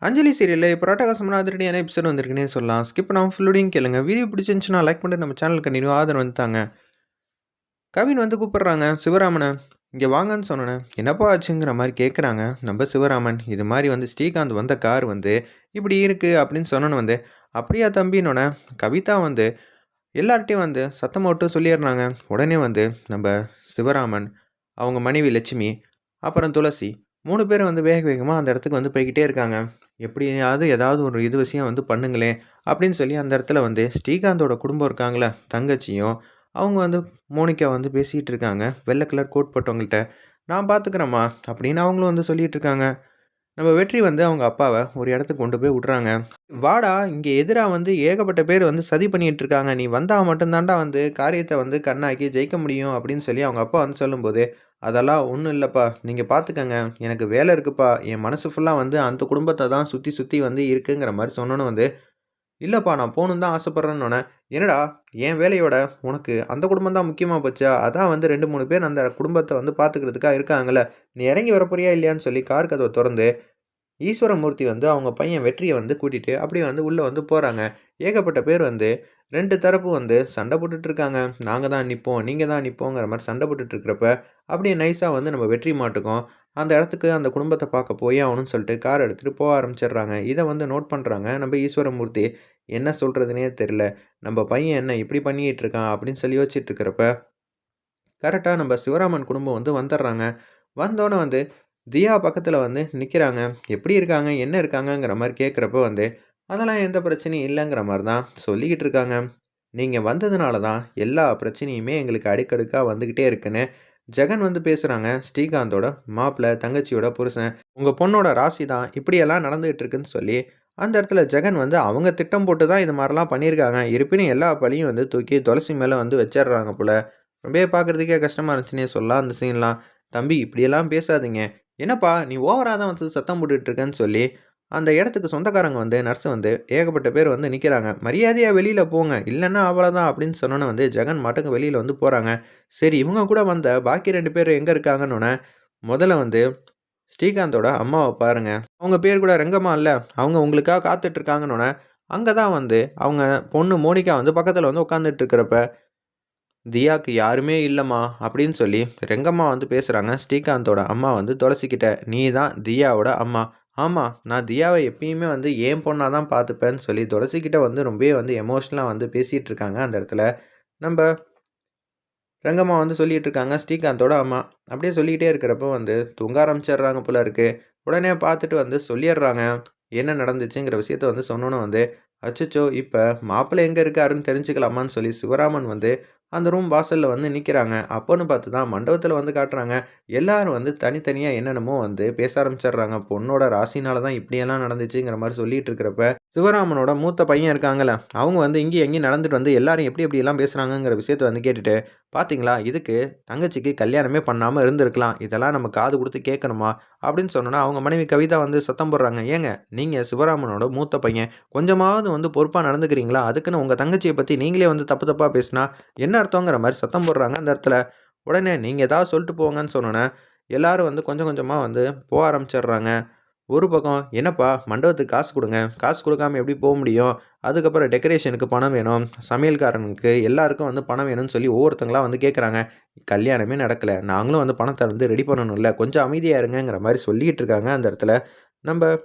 அஞ்சலி சீரியலில் இப்போ ராட்டகாசமான அதிரடியான எபிசோட் வந்திருக்குன்னே சொல்லலாம். ஸ்கிப் நான் ஃபுல்லோடையும் கேளுங்க. வீடியோ பிடிச்சிருந்துச்சுன்னா லைக் பண்ணிட்டு நம்ம சேனல் கண்டினியூ ஆதரவு வந்துட்டாங்க. கவின் வந்து கூப்பிட்றாங்க சிவராமனை இங்கே வாங்கன்னு சொன்னேன் என்னப்பா ஆச்சுங்கிற மாதிரி கேட்குறாங்க நம்ம சிவராமன் இது மாதிரி வந்து ஸ்ரீகாந்த் வந்த கார் வந்து இப்படி இருக்குது அப்படின்னு சொன்னோன்னு வந்து அப்படியா தம்பின்னொன்னே கவிதா வந்து எல்லார்ட்டையும் வந்து சத்தம் மட்டும் சொல்லிடுறாங்க. உடனே வந்து நம்ம சிவராமன் அவங்க மனைவி லட்சுமி அப்புறம் துளசி மூணு பேரும் வந்து வேக வேகமாக அந்த இடத்துக்கு வந்து போய்கிட்டே இருக்காங்க. எப்படியாவது ஏதாவது ஒரு இது விஷயம் வந்து பண்ணுங்களேன் அப்படின்னு சொல்லி அந்த இடத்துல வந்து ஸ்ரீகாந்தோட குடும்பம் இருக்காங்களே தங்கச்சியும் அவங்க வந்து மோனிகா வந்து பேசிகிட்டு இருக்காங்க. வெள்ளை கலர் கோட் போட்டவங்கள்ட்ட நான் பார்த்துக்கிறேம்மா அப்படின்னு அவங்களும் வந்து சொல்லிகிட்டு இருக்காங்க. நம்ம வெற்றி வந்து அவங்க அப்பாவை ஒரு இடத்துக்கு கொண்டு போய் விட்றாங்க. வாடா இங்கே எதிராக வந்து ஏகப்பட்ட பேர் வந்து சதி பண்ணிகிட்டு இருக்காங்க. நீ வந்தால் மட்டும்தான்டா வந்து காரியத்தை வந்து கண்ணாக்கி ஜெயிக்க முடியும் அப்படின்னு சொல்லி அவங்க அப்பா வந்து சொல்லும்போது அதெல்லாம் ஒன்றும் இல்லைப்பா. நீங்கள் பார்த்துக்கங்க எனக்கு வேலை இருக்குப்பா. என் மனசு ஃபுல்லாக வந்து அந்த குடும்பத்தை தான் சுற்றி சுற்றி வந்து இருக்குங்கிற மாதிரி சொன்னோன்னு வந்து இல்லைப்பா நான் போகணுன்னு தான் ஆசைப்பட்றேன்னொன்னே என்னடா என் வேலையோட உனக்கு அந்த குடும்பம் தான் முக்கியமாக போச்சா? அதான் வந்து ரெண்டு மூணு பேர் அந்த குடும்பத்தை வந்து பார்த்துக்கிறதுக்காக இருக்காங்கல்ல. நீ இறங்கி வரப்போறியா இல்லையான்னு சொல்லி கார் கதவை திறந்து ஈஸ்வரமூர்த்தி வந்து அவங்க பையன் வெற்றியை வந்து கூட்டிகிட்டு அப்படியே வந்து உள்ளே வந்து போகிறாங்க ஏகப்பட்ட பேர் வந்து ரெண்டு தரப்பு வந்து சண்டை போட்டுட்ருக்காங்க. நாங்கள் தான் நிற்போம் நீங்கள் தான் நிற்போங்கிற மாதிரி சண்டை போட்டுட்ருக்கிறப்ப அப்படியே நைஸாக வந்து நம்ம வெற்றி மாட்டுக்கோம். அந்த இடத்துக்கு அந்த குடும்பத்தை பார்க்க போய் ஆகணும்னு சொல்லிட்டு கார் எடுத்துகிட்டு போக ஆரம்பிச்சிடுறாங்க. இதை வந்து நோட் பண்ணுறாங்க நம்ம ஈஸ்வரமூர்த்தி. என்ன சொல்கிறதுனே தெரில நம்ம பையன் என்ன இப்படி பண்ணிகிட்டு இருக்கான் அப்படின்னு சொல்லி யோசிச்சுட்டு இருக்கிறப்ப கரெக்டாக நம்ம சிவராமன் குடும்பம் வந்து வந்துடுறாங்க. வந்தோன்னே வந்து தியா பக்கத்தில் வந்து நிற்கிறாங்க எப்படி இருக்காங்க? என்ன இருக்காங்கங்கிற மாதிரி கேட்குறப்ப வந்து அதெல்லாம் எந்த பிரச்சனையும் இல்லைங்கிற மாதிரி தான் சொல்லிக்கிட்டு இருக்காங்க. நீங்கள் வந்ததுனால தான் எல்லா பிரச்சனையுமே எங்களுக்கு அடுக்கடுக்காக வந்துக்கிட்டே இருக்குன்னு ஜெகன் வந்து பேசுகிறாங்க ஸ்ரீகாந்தோட மாப்பிள்ளை தங்கச்சியோட புருஷன் உங்கள் பொண்ணோட ராசி தான் இப்படியெல்லாம் நடந்துகிட்டு இருக்குன்னு சொல்லி அந்த இடத்துல ஜெகன் வந்து அவங்க திட்டம் போட்டு தான் இது மாதிரிலாம் பண்ணியிருக்காங்க. இருப்பினும் எல்லா பழியும் வந்து தூக்கி துளசி மேலே வந்து வச்சிடுறாங்க போல். ரொம்பவே பார்க்குறதுக்கே கஷ்டமாக இருந்துச்சுன்னே சொல்லலாம் அந்த சீன்லாம் தம்பி இப்படியெல்லாம் பேசாதீங்க. என்னப்பா நீ ஓவராக தான் வந்து சத்தம் போட்டுட்ருக்கேன்னு சொல்லி அந்த இடத்துக்கு சொந்தக்காரங்க வந்து நர்ஸு வந்து ஏகப்பட்ட பேர் வந்து நிற்கிறாங்க மரியாதையாக வெளியில் போங்க. இல்லைன்னா அவ்வளோதான் அப்படின்னு சொன்னோன்னே வந்து ஜெகன் மாட்டுக்கு வெளியில் வந்து போகிறாங்க சரி இவங்க கூட வந்த பாக்கி ரெண்டு பேர் எங்கே இருக்காங்கன்னொன்னே முதல்ல வந்து ஸ்ரீகாந்தோட அம்மாவை பாருங்கள் அவங்க பேர் கூட ரெங்கம்மா இல்லை. அவங்க உங்களுக்காக காத்துட்ருக்காங்கன்னொன்னே அங்கே தான் வந்து அவங்க பொண்ணு மோனிகா வந்து பக்கத்தில் வந்து உட்காந்துட்டு இருக்கிறப்ப தியாக்கு யாருமே இல்லைம்மா அப்படின்னு சொல்லி ரெங்கம்மா வந்து பேசுகிறாங்க ஸ்ரீகாந்தோட அம்மா வந்து துளசிக்கிட்ட நீ தான் தியாவோட அம்மா. ஆமாம் நான் தியாவை எப்பயுமே வந்து ஏன் பொண்ணாக தான் பார்த்துப்பேன்னு சொல்லி துளசிக்கிட்ட வந்து ரொம்பவே வந்து எமோஷ்னலாக வந்து பேசிகிட்டு இருக்காங்க அந்த இடத்துல. நம்ம ரங்கம்மா வந்து சொல்லிகிட்டு இருக்காங்க ஸ்ரீகாந்தோட அம்மா. அப்படியே சொல்லிக்கிட்டே இருக்கிறப்போ வந்து தூங்க ஆரம்பிச்சிடுறாங்க போல இருக்குது உடனே பார்த்துட்டு வந்து சொல்லிடுறாங்க என்ன நடந்துச்சுங்கிற விஷயத்த வந்து சொன்னோன்னு வந்து அச்சோ இப்போ மாப்பிள்ளை எங்கே இருக்காருன்னு தெரிஞ்சுக்கலாமான்னு சொல்லி சிவராமன் வந்து அந்த ரூம் வாசலில் வந்து நிற்கிறாங்க அப்போன்னு பார்த்து தான் மண்டபத்தில் வந்து காட்டுறாங்க. எல்லாரும் வந்து தனித்தனியாக என்னென்னமோ வந்து பேச ஆரம்பிச்சிடுறாங்க. பொண்ணோட ராசினால தான் இப்படியெல்லாம் நடந்துச்சுங்கிற மாதிரி சொல்லிட்டு இருக்கிறப்ப சிவராமனோட மூத்த பையன் இருக்காங்களே அவங்க வந்து இங்கேயும் எங்கேயும் நடந்துட்டு வந்து எல்லாரும் எப்படி எப்படியெல்லாம் பேசுகிறாங்கங்கிற விஷயத்த வந்து கேட்டுட்டு பார்த்தீங்களா இதுக்கு தங்கச்சிக்கு கல்யாணமே பண்ணாமல் இருந்திருக்கலாம். இதெல்லாம் நம்ம காது கொடுத்து கேட்கணுமா? அப்படின்னு சொன்னோன்னா அவங்க மனைவி கவிதா வந்து சத்தம் போடுறாங்க. ஏங்க நீங்கள் சிவராமனோட மூத்த பையன். கொஞ்சமாவது வந்து பொறுப்பாக நடந்துக்கிறீங்களா? அதுக்குன்னு உங்கள் தங்கச்சியை பற்றி நீங்களே வந்து தப்பு தப்பாக பேசினா என்ன அர்த்தங்கிற மாதிரி சத்தம் போடுறாங்க. அந்த இடத்துல உடனே நீங்கள் ஏதாவது சொல்லிட்டு போங்கன்னு சொன்னோன்னே எல்லோரும் வந்து கொஞ்சம் கொஞ்சமாக வந்து போக ஆரம்பிச்சிடுறாங்க. ஒரு பக்கம் என்னப்பா மண்டபத்துக்கு காசு கொடுங்க. காசு கொடுக்காம எப்படி போக முடியும்? அதுக்கப்புறம் டெக்கரேஷனுக்கு பணம் வேணும். சமையல்காரனுக்கு எல்லாருக்கும் வந்து பணம் வேணும்னு சொல்லி ஒவ்வொருத்தங்களாம் வந்து கேட்குறாங்க கல்யாணமே நடக்கலை. நாங்களும் வந்து பணத்தை வந்து ரெடி பண்ணணும்ல. கொஞ்சம் அமைதியாக இருங்கிற மாதிரி சொல்லிகிட்டு இருக்காங்க அந்த இடத்துல. நம்ம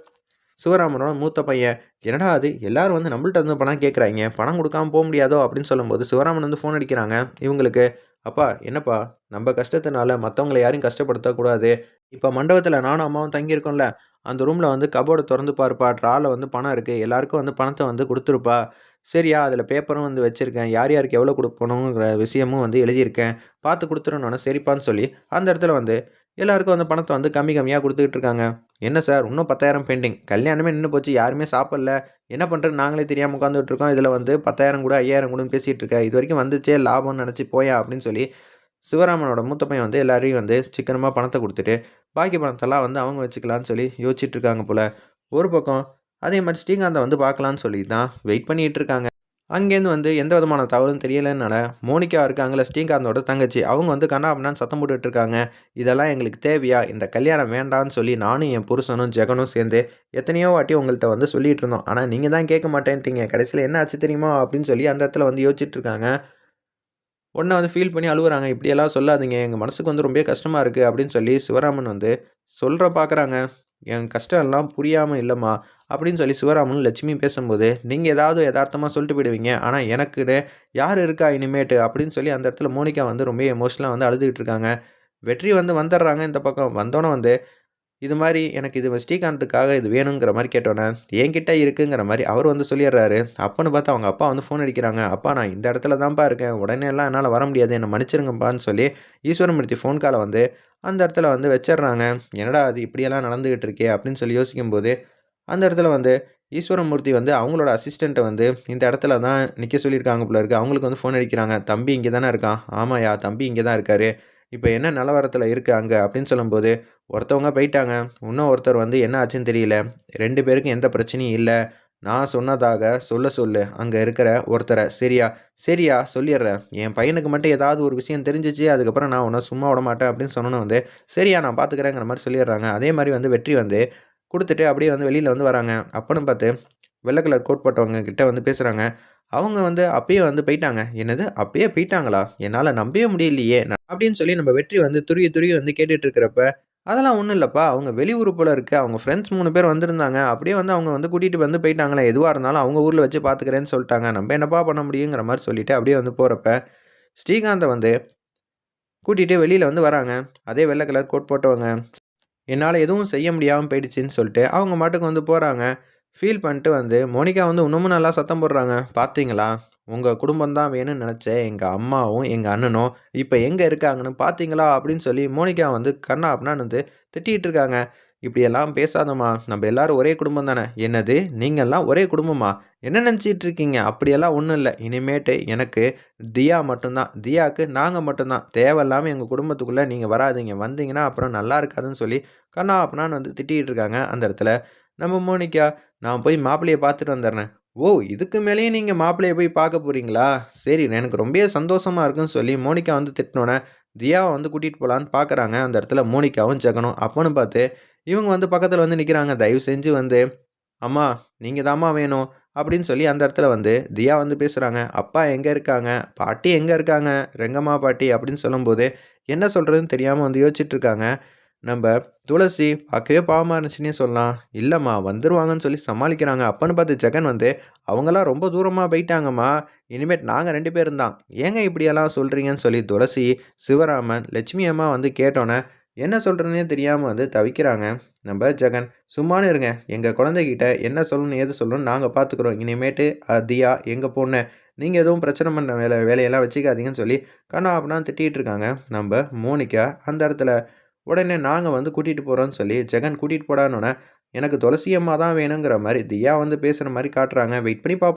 சிவராமனோட மூத்த பையன் என்னடா அது? எல்லாரும் வந்து நம்மள்ட்ட வந்து பணம் கேட்குறாங்க பணம் கொடுக்காம போக முடியாதோ? அப்படின்னு சொல்லும்போது சிவராமன் வந்து ஃபோன் அடிக்கிறாங்க. இவங்களுக்கு அப்பா என்னப்பா? நம்ம கஷ்டத்தினால மற்றவங்களை யாரையும் கஷ்டப்படுத்தக்கூடாது. இப்போ மண்டபத்தில் நானும் அம்மாவும் தங்கியிருக்கோம்ல. அந்த ரூமில் வந்து கபோர்டை திறந்து பாருப்பா. ட்ராவில் வந்து பணம் இருக்குது எல்லாருக்கும் வந்து பணத்தை வந்து கொடுத்துருப்பா. சரியா அதில் பேப்பரும் வந்து வச்சுருக்கேன். யார் யாருக்கு எவ்வளோ கொடுக்கணுங்கிற விஷயமும் வந்து எழுதியிருக்கேன். பார்த்து கொடுத்துருன்னொன்னே சரிப்பான்னு சொல்லி அந்த இடத்துல வந்து எல்லாருக்கும் வந்து பணத்தை வந்து கம்மி கம்மியாக கொடுத்துக்கிட்டு இருக்காங்க. என்ன சார்? இன்னும் பத்தாயிரம் பெண்டிங் கல்யாணமே நின்று போச்சு. யாருமே சாப்பிடல. என்ன பண்ணுறது நாங்களே தெரியாமல் உட்காந்துட்டு இருக்கோம். இதில் வந்து பத்தாயிரம் கூட ஐயாயிரம் கூட பேசிகிட்டு இருக்கேன் இது வரைக்கும் வந்துச்சே லாபம்னு நினச்சி போயா அப்படின்னு சொல்லி சிவராமனோட மூத்த பையன் வந்து எல்லாரையும் வந்து சிக்கனமாக பணத்தை கொடுத்துட்டு பாக்கி பணத்தெல்லாம் வந்து அவங்க வச்சுக்கலான்னு சொல்லி யோசிச்சுட்டு இருக்காங்க போல். ஒரு பக்கம் அதே மாதிரி ஸ்ரீகாந்தை வந்து பார்க்கலான்னு சொல்லி தான் வெயிட் பண்ணிகிட்டு இருக்காங்க. அங்கேருந்து வந்து எந்த விதமான தகவலும் தெரியலைனால மோனிகா இருக்காங்களே ஸ்ரீகாந்தோட தங்கச்சி. அவங்க வந்து கண்ணா சத்தம் போட்டுட்டு இருக்காங்க. இதெல்லாம் எங்களுக்கு தேவையா? இந்த கல்யாணம் வேண்டான்னு சொல்லி நானும் என் புருஷனும் ஜெகனும் சேர்ந்து எத்தனையோ வாட்டி உங்கள்கிட்ட வந்து சொல்லிகிட்டு இருந்தோம். ஆனால் நீங்கள் தான் கேட்க மாட்டேன்ட்டீங்க. கடைசியில் என்ன ஆச்சு தெரியுமா? அப்படின்னு சொல்லி அந்த இடத்துல வந்து யோசிச்சுட்டு இருக்காங்க. உடனே வந்து ஃபீல் பண்ணி அழுகுறாங்க இப்படியெல்லாம் சொல்லாதீங்க. எங்கள் மனசுக்கு வந்து ரொம்ப கஷ்டமாக இருக்குது அப்படின்னு சொல்லி சிவராமன் வந்து சொல்கிற பார்க்குறாங்க. என் கஷ்டம் எல்லாம் புரியாமல் இல்லைம்மா அப்படின்னு சொல்லி சிவராமன் லட்சுமி பேசும்போது நீங்கள் ஏதாவது யதார்த்தமாக சொல்லிட்டு போயிடுவீங்க. ஆனால் எனக்குன்னு யார் இருக்கா இனிமேட்டு? அப்படின்னு சொல்லி அந்த இடத்துல மோனிகா வந்து ரொம்ப எமோஷனலாக வந்து அழுதுகிட்டு இருக்காங்க. வெற்றி வந்து வந்துடுறாங்க இந்த பக்கம். வந்தோன்னே வந்து இது மாதிரி எனக்கு இது ஸ்ரீகாந்துக்காக இது வேணுங்கிற மாதிரி கேட்டோன்னே என்கிட்ட இருக்குங்கிற மாதிரி அவர் வந்து சொல்லிடுறாரு. அப்போன்னு பார்த்து அவங்க அப்பா வந்து ஃபோன் அடிக்கிறாங்க. அப்பா நான் இந்த இடத்துல தான்ப்பா இருக்கேன். உடனே எல்லாம் என்னால் வர முடியாது. என்னை மன்னிச்சிருங்கப்பான்னு சொல்லி ஈஸ்வரமூர்த்தி ஃபோன் காலை வந்து அந்த இடத்துல வந்து வச்சிடுறாங்க. என்னடா அது இப்படியெல்லாம் நடந்துகிட்டு இருக்கே? அப்படின்னு சொல்லி யோசிக்கும்போது அந்த இடத்துல வந்து ஈஸ்வரமூர்த்தி வந்து அவங்களோட அசிஸ்டண்ட்டை வந்து இந்த இடத்துல தான் நிற்க சொல்லியிருக்காங்க போல இருக்குது அவங்களுக்கு வந்து ஃபோன் அடிக்கிறாங்க. தம்பி இங்கே தானே இருக்கான். ஆமாயா தம்பி இங்கே தான் இருக்கார். இப்போ என்ன நிலவரத்தில் இருக்குது அங்கே? அப்படின்னு சொல்லும்போது ஒருத்தவங்க போயிட்டாங்க. இன்னும் ஒருத்தர் வந்து என்ன ஆச்சுன்னு தெரியல. ரெண்டு பேருக்கும் எந்த பிரச்சனையும் இல்லை. நான் சொன்னதாக சொல்ல சொல்லு. அங்கே இருக்கிற ஒருத்தரை. சரியா? சரியா. சொல்லிடுறேன். என் பையனுக்கு மட்டும் ஏதாவது ஒரு விஷயம் தெரிஞ்சிச்சு. அதுக்கப்புறம் நான் உன்னை சும்மா விட மாட்டேன். அப்படின்னு சொன்னோன்னு வந்து சரியா நான் பார்த்துக்கிறேங்கிற மாதிரி சொல்லிடுறாங்க. அதே மாதிரி வந்து வெற்றி வந்து கொடுத்துட்டு அப்படியே வந்து வெளியில் வந்து வராங்க. அப்பன்னு பார்த்து வெள்ளை கலர் கோட் போட்டவங்க கிட்ட வந்து பேசுகிறாங்க அவங்க வந்து அப்பயே வந்து போயிட்டாங்க. என்னது? அப்பயே போயிட்டாங்களா? என்னால் நம்பவே முடியலையே. அப்படின்னு சொல்லி நம்ம வெற்றி வந்து துருவி துருவி வந்து கேட்டுட்டு இருக்கிறப்ப அதெல்லாம் ஒன்றும் இல்லைப்பா. அவங்க வெளியூர் போல் இருக்குது அவங்க ஃப்ரெண்ட்ஸ் மூணு பேர் வந்திருந்தாங்க. அப்படியே வந்து அவங்க வந்து கூட்டிகிட்டு வந்து போயிட்டாங்களே. எதுவாக இருந்தாலும் அவங்க ஊரில் வச்சு பார்த்துக்கிறேன்னு சொல்லிட்டாங்க. நம்ம என்னப்பா பண்ண முடியுங்கிற மாதிரி சொல்லிவிட்டு அப்படியே வந்து போகிறப்ப ஸ்ரீகாந்தை வந்து கூட்டிகிட்டு வெளியில் வந்து வராங்க. அதே வெள்ளை கலர் கோட் போட்டவங்க. என்னால் எதுவும் செய்ய முடியாமல் போயிடுச்சின்னு சொல்லிட்டு அவங்க மாட்டுக்கு வந்து போகிறாங்க ஃபீல் பண்ணிட்டு வந்து மோனிகா வந்து இன்னமும் நல்லா சத்தம் போடுறாங்க. பார்த்தீங்களா உங்கள் குடும்பம் தான் வேணும்னு நினச்சேன். எங்கள் அம்மாவும் எங்கள் அண்ணனும் இப்போ எங்கே இருக்காங்கன்னு பார்த்தீங்களா அப்படின்னு சொல்லி மோனிகா வந்து கண்ணா அப்படின்னு வந்து திட்டிகிட்டு இருக்காங்க. இப்படியெல்லாம் பேசாதம்மா. நம்ம எல்லாரும் ஒரே குடும்பம் தானே. என்னது? நீங்கள்லாம் ஒரே குடும்பமா? என்ன நினச்சிட்டு இருக்கீங்க? அப்படியெல்லாம் ஒன்றும் இல்லை. இனிமேட்டு எனக்கு தியா மட்டும்தான். தியாவுக்கு நாங்கள் மட்டும்தான். தேவையில்லாமல் எங்கள் குடும்பத்துக்குள்ளே நீங்கள் வராதிங்க. வந்தீங்கன்னா அப்புறம் நல்லா இருக்காதுன்னு சொல்லி கண்ணா அப்படின்னான்னு வந்து திட்டிகிட்டு இருக்காங்க அந்த இடத்துல. நம்ம மோனிக்கா நான் போய் மாப்பிள்ளையை பார்த்துட்டு வந்துடுறேன். ஓ இதுக்கு மேலேயும் நீங்கள் மாப்பிள்ளையை போய் பார்க்க போகிறீங்களா சரி எனக்கு ரொம்ப சந்தோஷமாக இருக்குன்னு சொல்லி மோனிகா வந்து திட்டினோன்னே தியாவை வந்து கூட்டிகிட்டு போகலான்னு பார்க்குறாங்க அந்த இடத்துல மோனிகாவும் ஜெகனும் அப்போன்னு பார்த்து இவங்க வந்து பக்கத்தில் வந்து நிற்கிறாங்க தயவு செஞ்சு வந்து அம்மா நீங்கள் தாம்மா வேணும் அப்படின்னு சொல்லி அந்த இடத்துல வந்து தியா வந்து பேசுகிறாங்க அப்பா எங்கே இருக்காங்க? பாட்டி எங்கே இருக்காங்க? ரெங்கம்மா பாட்டி அப்படின்னு சொல்லும்போது என்ன சொல்கிறதுன்னு தெரியாமல் வந்து யோசிச்சுட்டு இருக்காங்க. நம்ம துளசி பார்க்கவே பாவமாக இருந்துச்சுன்னே சொல்லலாம். இல்லைம்மா வந்துருவாங்கன்னு சொல்லி சமாளிக்கிறாங்க. அப்பன்னு பார்த்து ஜெகன் வந்து அவங்களாம் ரொம்ப தூரமாக போயிட்டாங்கம்மா. இனிமேட் நாங்கள் ரெண்டு பேரும் தான். ஏங்க இப்படியெல்லாம் சொல்கிறீங்கன்னு சொல்லி துளசி சிவராமன் லட்சுமி அம்மா வந்து கேட்டோன்னே என்ன சொல்கிறதுனே தெரியாமல் வந்து தவிக்கிறாங்க. நம்ம ஜெகன் சும்மானு இருங்க. எங்கள் குழந்தைகிட்ட என்ன சொல்லணும் ஏது சொல்லணும்னு நாங்கள் பார்த்துக்குறோம். இனிமேட்டு தியா எங்கள் பொண்ணு நீங்கள் எதுவும் பிரச்சனை பண்ணுற வேலை வேலையெல்லாம் வச்சுக்காதீங்கன்னு சொல்லி கண்ணா அப்படின்னா திட்டிகிட்டு இருக்காங்க. நம்ம மோனிக்கா அந்த இடத்துல உடனே நாங்கள் வந்து கூட்டிகிட்டு போகிறோன்னு சொல்லி ஜெகன் கூட்டிகிட்டு போடானோன்னே எனக்கு துளசி அம்மா தான் வேணுங்கிற மாதிரி தியா வந்து பேசுகிற மாதிரி காட்டுறாங்க. வெயிட் பண்ணி பார்ப்போம்